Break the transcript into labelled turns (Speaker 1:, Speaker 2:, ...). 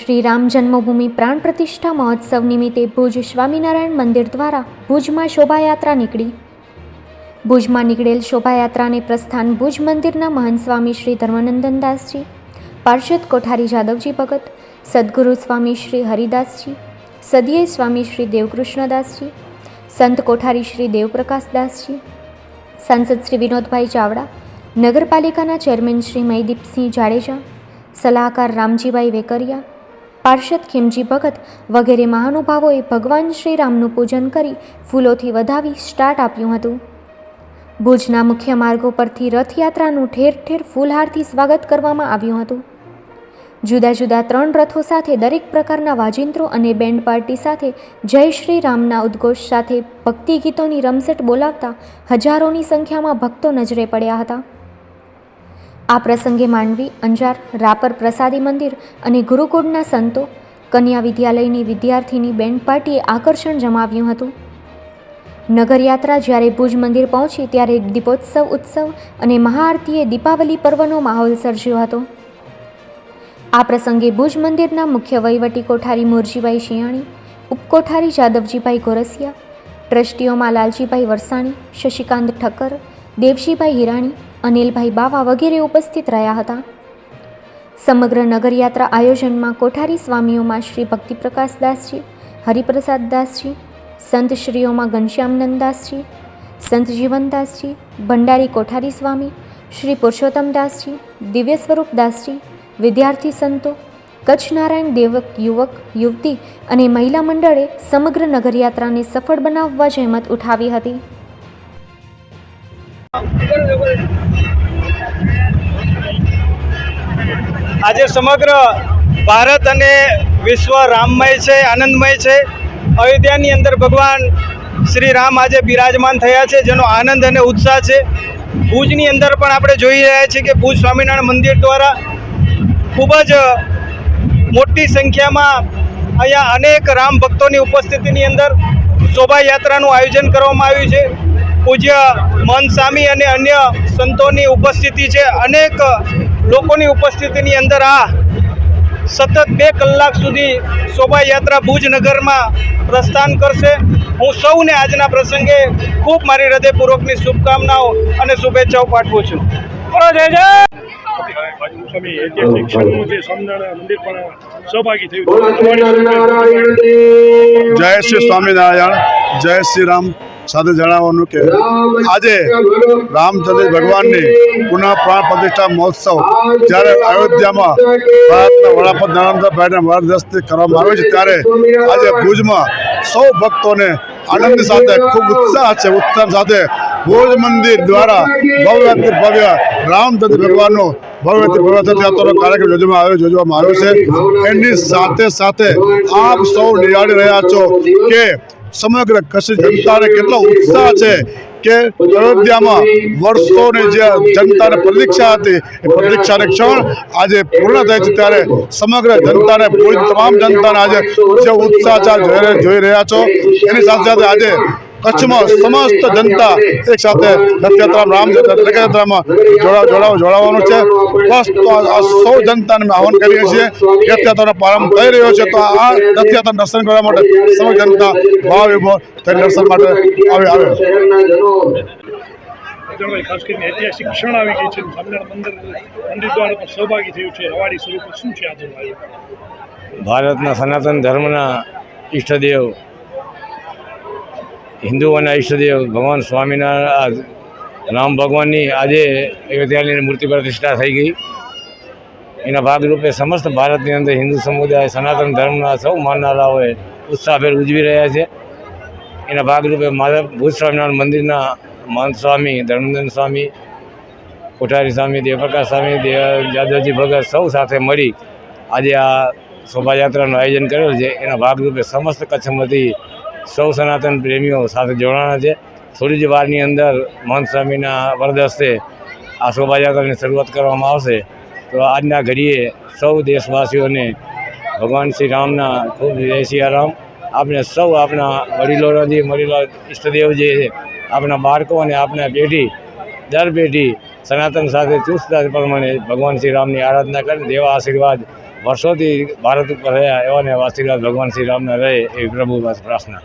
Speaker 1: શ્રી રામ જન્મભૂમિ પ્રાણ પ્રતિષ્ઠા મહોત્સવ નિમિત્તે ભુજ સ્વામિનારાયણ મંદિર દ્વારા ભુજમાં શોભાયાત્રા નીકળી. ભુજમાં નીકળેલ શોભાયાત્રાને પ્રસ્થાન ભુજ મંદિરના મહંત સ્વામી શ્રી ધર્મનંદનદાસજી, પાર્ષદ કોઠારી જાદવજી ભગત, સદગુરુ સ્વામી શ્રી હરિદાસજી, સદીય સ્વામી શ્રી દેવકૃષ્ણદાસજી, સંત કોઠારી શ્રી દેવપ્રકાશદાસજી, સાંસદ શ્રી વિનોદભાઈ ચાવડા, નગરપાલિકાના ચેરમેન શ્રી મહીદીપસિંહ જાડેજા, સલાહકાર રામજીભાઈ વેકરિયા પાર્ષદ ખીમજી ભગત વગેરે મહાનુભાવોએ ભગવાન શ્રીરામનું પૂજન કરી ફૂલોથી વધાવી સ્ટાર્ટ આપ્યું હતું. ભુજના મુખ્ય માર્ગો પરથી રથયાત્રાનું ઠેર ઠેર ફૂલહારથી સ્વાગત કરવામાં આવ્યું હતું. જુદા જુદા ત્રણ રથો સાથે દરેક પ્રકારના વાજિંત્રો અને બેન્ડ પાર્ટી સાથે જય શ્રી રામના ઉદ્ઘોષ સાથે ભક્તિ ગીતોની રમઝટ બોલાવતા હજારોની સંખ્યામાં ભક્તો નજરે પડ્યા હતા. આ પ્રસંગે માંડવી અંજાર, રાપર પ્રસાદી મંદિર અને ગુરુકુળના સંતો, કન્યા વિદ્યાલયની વિદ્યાર્થીની બેન્ડ પાર્ટીએ આકર્ષણ જમાવ્યું હતું. નગરયાત્રા જ્યારે ભુજ મંદિર પહોંચી ત્યારે દીપોત્સવ, ઉત્સવ અને મહાઆરતીએ દીપાવલી પર્વનો માહોલ સર્જ્યો હતો. આ પ્રસંગે ભુજ મંદિરના મુખ્ય વહીવટી કોઠારી મોરજીભાઈ શિયાણી, ઉપકોઠારી જાદવજીભાઈ ગોરસિયા, ટ્રસ્ટીઓમાં લાલજીભાઈ વરસાણી, શશિકાંત ઠક્કર, દેવશીભાઈ હિરાણી અનિલભાઈ બાવા વગેરે ઉપસ્થિત રહ્યા હતા. સમગ્ર નગરયાત્રા આયોજનમાં કોઠારી સ્વામીઓમાં શ્રી ભક્તિપ્રકાશદાસજી હરિપ્રસાદદાસજી સંત શ્રીઓમાં ઘનશ્યામનંદદાસજી સંત જીવનદાસજી ભંડારી કોઠારી સ્વામી, શ્રી પુરુષોત્તમદાસજી દિવ્ય સ્વરૂપદાસજી વિદ્યાર્થી સંતો, કચ્છ નારાયણ દેવક, યુવક, યુવતી અને મહિલા મંડળે સમગ્ર નગરયાત્રાને સફળ બનાવવા જહેમત ઉઠાવી હતી.
Speaker 2: આજે સમગ્ર ભારત અને વિશ્વ રામમય છે, આનંદમય છે. અયોધ્યાની અંદર ભગવાન શ્રી રામ આજે બિરાજમાન થયા છે, જેનો આનંદ અને ઉત્સાહ છે. ભુજની અંદર પણ આપણે જોઈ રહ્યા છીએ કે ભુજ સ્વામિનારાયણ મંદિર દ્વારા ખૂબ જ મોટી સંખ્યામાં અહીંયા અનેક રામ ભક્તોની ઉપસ્થિતિની અંદર શોભાયાત્રાનું આયોજન કરવામાં આવ્યું છે. પૂજ્ય મન સ્વામી અને અન્ય સંતોની ઉપસ્થિતિ છે અનેક લોકોની ઉપસ્થિતિની અંદર આ સતત બે કલાક સુધી શોભાયાત્રા ભુજ નગરમાં પ્રસ્થાન કરશે હું સૌને આજના પ્રસંગે ખૂબ મારી હૃદયપૂર્વકની શુભકામનાઓ અને શુભેચ્છાઓ પાઠવું છું જય
Speaker 3: શ્રી સ્વામિનારાયણ જય શ્રી રામ સાથે જણાવવાનું કે આજે રામચંદ્ર ભગવાનની પુનઃ પ્રાણ પ્રતિષ્ઠા મહોત્સવ જ્યારે અયોધ્યામાં ભારતના વડાપ્રધાન નરેન્દ્રભાઈના માર્ગદર્શનથી કરવામાં આવે છે, ત્યારે આજે ભુજમાં સૌ ભક્તોને આનંદ સાથે, ખૂબ ઉત્સાહ છે, ઉત્સાહ સાથે ભુજ મંદિર દ્વારા ભવ્યથી ભવ્ય રામચંદ્ર ભગવાનનો ભવ્યથી ભવ્ય રથયાત્રાનો કાર્યક્રમ યોજવામાં આવ્યો યોજવામાં આવ્યો છે. એની સાથે સાથે આપ સૌ નિહાળી રહ્યા છો કે સમગ્ર કચ્છ જનતાને કેટલો ઉત્સાહ છે કે અયોધ્યામાં વર્ષોની જે જનતાને પ્રતીક્ષા હતી, એ પ્રતીક્ષાને ક્ષણ આજે પૂર્ણ થઈ છે. ત્યારે સમગ્ર જનતાને ભુજ તમામ જનતાને આજે જે ઉત્સાહ જોઈ રહ્યા છો. એની સાથે સાથે આજે કચ્છમાં સમસ્ત જનતા એક સાથે રથયાત્રામાં રામ રથયાત્રામાં જોડાવ જોડાવ જોડાવાનું છે. બસ તો આ સૌ જનતાને અમે આહ્વાન કરીએ છીએ રથયાત્રાનો પ્રારંભ થઈ રહ્યો છે. તો આ રથયાત્રા દર્શન કરવા માટે સૌ જનતા ભાવ વિભોર થઈ દર્શન માટે આવે આવે
Speaker 4: ખાસ કરીને ઐતિહાસિક ક્ષણ આવી ગઈ છે. સ્વામિનારાયણ મંદિર મંદિર દ્વારા સહભાગી થયું છે. હવાડી સ્વરૂપે શું છે આજનું
Speaker 5: ભારતના સનાતન ધર્મના ઈષ્ટદેવ હિન્દુઓના ઈષ્ટદેવ ભગવાન સ્વામિનારાયણ રામ ભગવાનની આજે અયોધ્યાની મૂર્તિ પ્રતિષ્ઠા થઈ ગઈ. એના ભાગરૂપે સમસ્ત ભારતની અંદર હિન્દુ સમુદાય, સનાતન ધર્મના સૌ માનનારાઓએ ઉત્સાહભેર ઉજવી રહ્યા છે. એના ભાગરૂપે માધવ ભૂત સ્વામિનારાયણ મંદિરના મહંત સ્વામી ધર્મનંદન સ્વામી, કોઠારી સ્વામી, દેવપ્રકાશ સ્વામી દેવ જાદવજી ભગત સૌ સાથે મળી આજે આ શોભાયાત્રાનું આયોજન કરેલ છે. એના ભાગરૂપે સમસ્ત કચ્છમાંથી સૌ સનાતન પ્રેમીઓ સાથે જોડાણા છે. થોડી જ વારની અંદર મહંત સ્વામીના વરદસ્તે આ શોભાયાત્રાની શરૂઆત કરવામાં આવશે. તો આજના ઘડીએ સૌ દેશવાસીઓને ભગવાન શ્રી રામના ખૂબ જય સિયારામ આપણે સૌ આપણા વડીલોના જે વડીલો ઈષ્ટદેવ જે છે, આપણા બાળકો અને આપણા પેઢી, દર પેઢી સનાતન સાથે ચુસ્તતા પ્રમાણે ભગવાન શ્રી રામની આરાધના કરીને દેવા આશીર્વાદ વર્ષોથી ભારત ઉપર રહ્યા એવાને આશીર્વાદ ભગવાન શ્રી રામને રહે એવી પ્રભુ પ્રાર્થના.